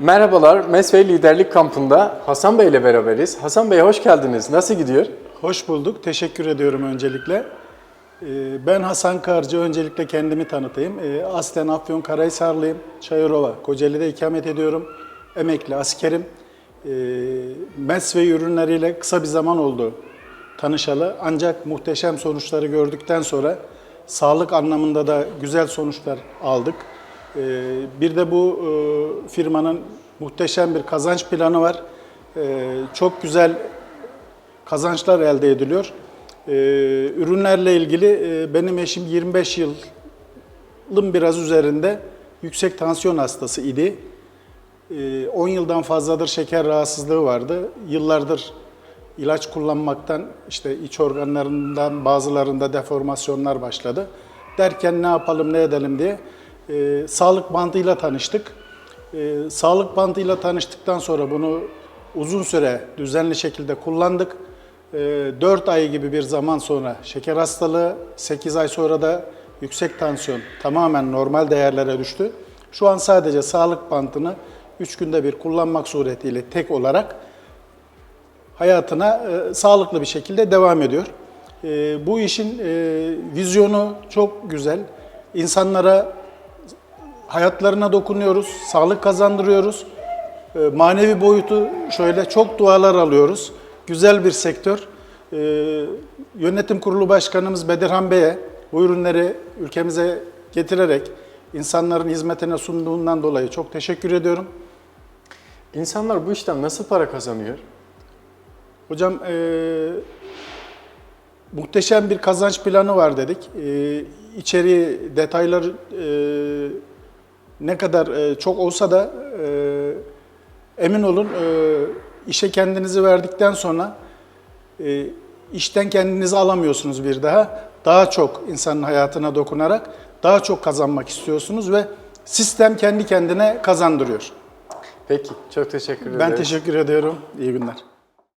Merhabalar, Mesvey Liderlik Kampı'nda Hasan Bey ile beraberiz. Hasan Bey hoş geldiniz. Nasıl gidiyor? Hoş bulduk. Teşekkür ediyorum öncelikle. Ee, Ben Hasan Karcı. Öncelikle kendimi tanıtayım. Ee, Aslen Afyonkarahisarlıyım. Çayırova, Kocaeli'de ikamet ediyorum. Emekli askerim. Ee, MES ve ürünleriyle kısa bir zaman oldu tanışalı. Ancak muhteşem sonuçları gördükten sonra sağlık anlamında da güzel sonuçlar aldık. Bir de bu e, firmanın muhteşem bir kazanç planı var. Ee, Çok güzel kazançlar elde ediliyor. Ee, ürünlerle ilgili e, benim eşim 25 yılın biraz üzerinde yüksek tansiyon hastası idi. Ee, 10 yıldan fazladır şeker rahatsızlığı vardı. Yıllardır ilaç kullanmaktan işte iç organlarından bazılarında deformasyonlar başladı. Derken ne yapalım ne edelim diye e, sağlık bandıyla tanıştık. E, sağlık bandıyla tanıştıktan sonra bunu uzun süre düzenli şekilde kullandık. E, 4 ay gibi bir zaman sonra şeker hastalığı, 8 ay sonra da yüksek tansiyon tamamen normal değerlere düştü. Şu an sadece sağlık bandını 3 günde bir kullanmak suretiyle tek olarak hayatına e, sağlıklı bir şekilde devam ediyor. E, bu işin e, vizyonu çok güzel. İnsanlara hayatlarına dokunuyoruz, sağlık kazandırıyoruz. E, manevi boyutu şöyle çok dualar alıyoruz. Güzel bir sektör. E, yönetim kurulu başkanımız Bedirhan Bey'e bu ürünleri ülkemize getirerek insanların hizmetine sunduğundan dolayı çok teşekkür ediyorum. İnsanlar bu işten nasıl para kazanıyor? Hocam eee, muhteşem bir kazanç planı var dedik. Eee içeriği, detaylar eee, ne kadar eee, çok olsa da eee, emin olun eee, işe kendinizi verdikten sonra eee, işten kendinizi alamıyorsunuz bir daha. Daha çok insanın hayatına dokunarak daha çok kazanmak istiyorsunuz ve sistem kendi kendine kazandırıyor. Peki, çok teşekkür ederim. Ben teşekkür ediyorum. İyi günler.